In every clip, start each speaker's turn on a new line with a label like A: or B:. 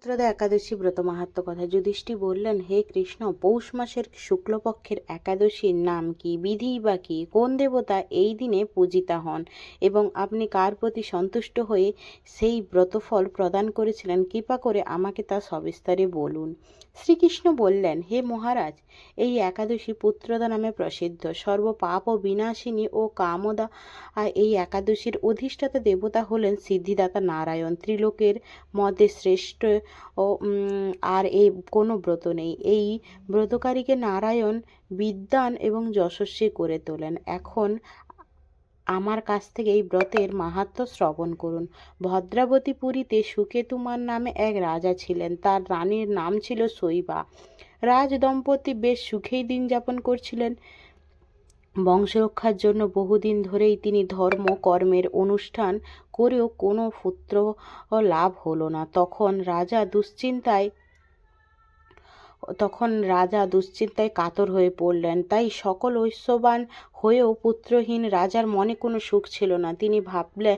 A: পুত্রদা একাদশী ব্রত মাহাত্ম্য কথা যুধিষ্ঠি বললেন, হে কৃষ্ণ, পৌষ মাসের শুক্লপক্ষের একাদশীর নাম কি, বিধি বা কি? কোন দেবতা এই দিনে পূজিতা হন? এবং আপনি কার প্রতি সন্তুষ্ট হয়ে সেই ব্রতফল প্রদান করেছিলেন? কৃপা করে আমাকে তা সবিস্তারে বলুন। শ্রীকৃষ্ণ বললেন, হে মহারাজ, এই একাদশী পুত্রদা নামে প্রসিদ্ধ। সর্ব পাপ ও বিনাশিনী ও কামদা এই একাদশীর অধিষ্ঠাতা দেবতা হলেন সিদ্ধিদাতা নারায়ণ। ত্রিলোকের মধ্যে শ্রেষ্ঠ ও আর এই কোনো ব্রত নেই। এই ব্রতকারীকে নারায়ণ বিদ্বান এবং যশস্বী করে তোলেন। এখন আমার কাছ থেকে এই ব্রতের মাহাত্ম্য শ্রবণ করুন। ভদ্রাবতী পুরীতে সুকেতুমার নামে এক রাজা ছিলেন। তার রানীর নাম ছিল শৈবা। রাজ দম্পতি বেশ সুখেই দিন যাপন করছিলেন। বংশরক্ষার জন্য বহুদিন ধরেই তিনি ধর্ম, কর্মের অনুষ্ঠান করেও কোনো পুত্র লাভ হলো না। তখন রাজা দুশ্চিন্তায় তখন রাজা দুশ্চিন্তায় কাতর হয়ে পড়লেন। তাই সকল ঐশ্যবান হয়েও পুত্রহীন রাজার মনে কোনো সুখ ছিল না। তিনি ভাবলে,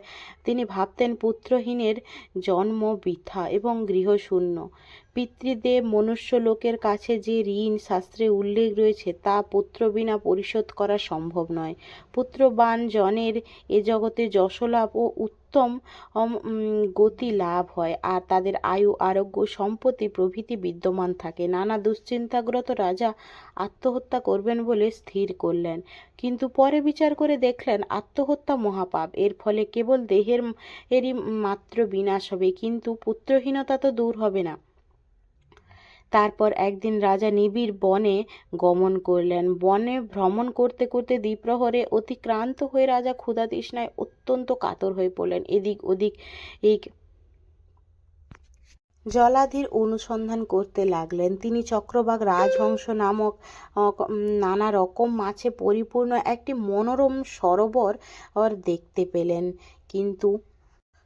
A: তিনি ভাবতেন পুত্রহীনের জন্ম বৃথা এবং গৃহশূন্য। পিতৃদেব মনুষ্য লোকের কাছে যে ঋণ শাস্ত্রে উল্লেখ রয়েছে, তা পুত্র বিনা পরিশোধ করা সম্ভব নয়। পুত্রবান জনের এ জগতে যশলাভ ও উত্তম গতি লাভ হয় আর তাদের আয়ু, আরোগ্য, সম্পত্তি প্রভৃতি বিদ্যমান থাকে। নানা দুশ্চিন্তাগ্রত রাজা আত্মহত্যা করবেন বলে স্থির করলেন। কিন্তু পরে বিচার করে দেখলেন আত্মহত্যা মহাপাপ। এর ফলে কেবল দেহের, এরই মাত্র বিনাশ হবে। কিন্তু পুত্রহীনতা তো দূর হবে না। তারপর একদিন রাজা নিবিড় বনে গমন করলেন। বনে ভ্রমণ করতে করতে দ্বিপ্রহরে অতিক্রান্ত হয়ে রাজা ক্ষুধা তৃষ্ণায় অত্যন্ত কাতর হয়ে পড়লেন। এদিক ওদিক এই জলাধির অনুসন্ধান করতে লাগলেন। তিনি চক্রবাক রাজহংস নামক নানা রকম মাছে পরিপূর্ণ একটি মনোরম সরোবর দেখতে পেলেন। কিন্তু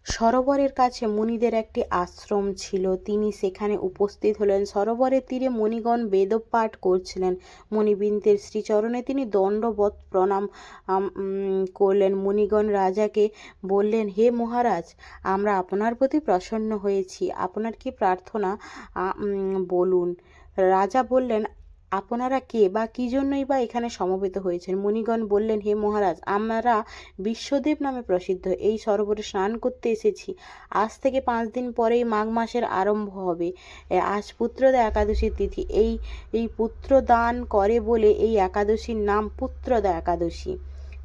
A: সরোবরের কাছে মুনিদের একটি আশ্রম ছিল। তিনি সেখানে উপস্থিত হলেন। সরোবরের তীরে মণিগণ বেদপাঠ করছিলেন। মণিবৃন্দের শ্রীচরণে তিনি দণ্ডবত প্রণাম করলেন। মুনিগণ রাজাকে বললেন, হে মহারাজ, আমরা আপনার প্রতি প্রসন্ন হয়েছি। আপনার কি প্রার্থনা বলুন? রাজা বললেন আপনারা কে বা কী জন্যই বা এখানে সমবেত হয়েছেন? মুনিগণ বললেন, হে মহারাজ, আমরা বিশ্বদেব নামে প্রসিদ্ধ। এই সরোবরে স্নান করতে এসেছি। আজ থেকে পাঁচ দিন পরেই মাঘ মাসের আরম্ভ হবে। আজ পুত্রদা একাদশীর তিথি। এই এই পুত্র দান করে বলে এই একাদশীর নাম পুত্রদা একাদশী।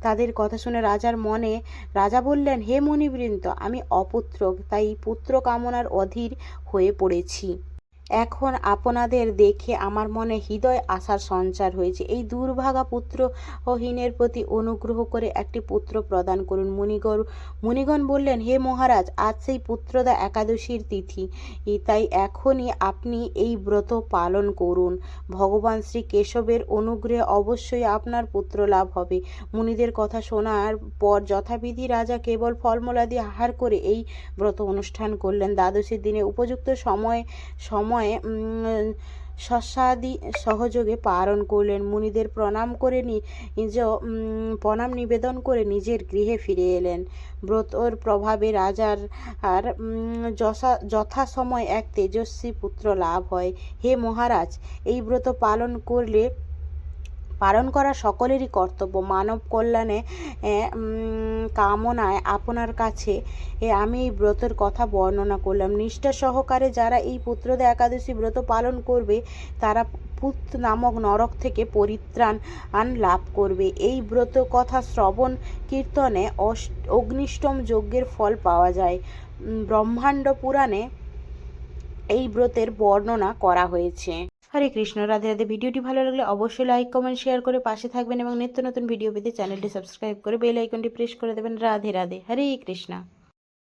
A: তাদের কথা শুনে রাজার মনে, রাজা বললেন, হে মণিবৃন্দ আমি অপুত্র তাই পুত্র কামনার অধীর হয়ে পড়েছি। এখন আপনাদের দেখে আমার মনে হৃদয় আশার সঞ্চার হয়েছে। এই দুর্ভাগা পুত্রহীনের প্রতি অনুগ্রহ করে একটি পুত্র প্রদান করুন। মুনিগণ মুনিগণ বললেন, হে মহারাজ, আজ সেই পুত্রদা একাদশীর তিথি। তাই এখনই আপনি এই ব্রত পালন করুন। ভগবান শ্রী কেশবের অনুগ্রহে অবশ্যই আপনার পুত্র লাভ হবে। মুনিদের কথা শোনার পর যথাবিধি রাজা কেবল ফলমূলাদি আহার করে এই ব্রত অনুষ্ঠান করলেন। দ্বাদশীর দিনে উপযুক্ত সময় সময়ে উম, শস্যাদি সহযোগে পালন করলেন। মুনিদের প্রণাম করে নিজ প্রণাম নিবেদন করে নিজের গৃহে ফিরে এলেন। ব্রতর প্রভাবে রাজার আর যথাসময় এক তেজস্বী পুত্র লাভ হয়। হে মহারাজ এই ব্রত পালন করলে পালন করা সকলেরই কর্তব্য। মানব কল্যাণে কামনায় আপনার কাছে এ, আমি এই ব্রতের কথা বর্ণনা করলাম। নিষ্ঠা সহকারে যারা এই পুত্রদা একাদশী ব্রত পালন করবে তারা পুত নামক নরক থেকে পরিত্রাণ আন লাভ করবে। এই ব্রত কথা শ্রবণ কীর্তনে অগ্নিষ্টম যজ্ঞের ফল পাওয়া যায়। ব্রহ্মাণ্ড পুরাণে এই ব্রতের বর্ণনা করা হয়েছে। হরে কৃষ্ণ। রাধে রাধে। ভিডিওটি ভালো লাগলে অবশ্যই লাইক কমেন্ট শেয়ার করে পাশে থাকবেন এবং নিত্য নতুন ভিডিও পেতে চ্যানেলটি সাবস্ক্রাইব করে বেল আইকনটি প্রেস করে দেবেন। রাধে রাধে। হরে কৃষ্ণা।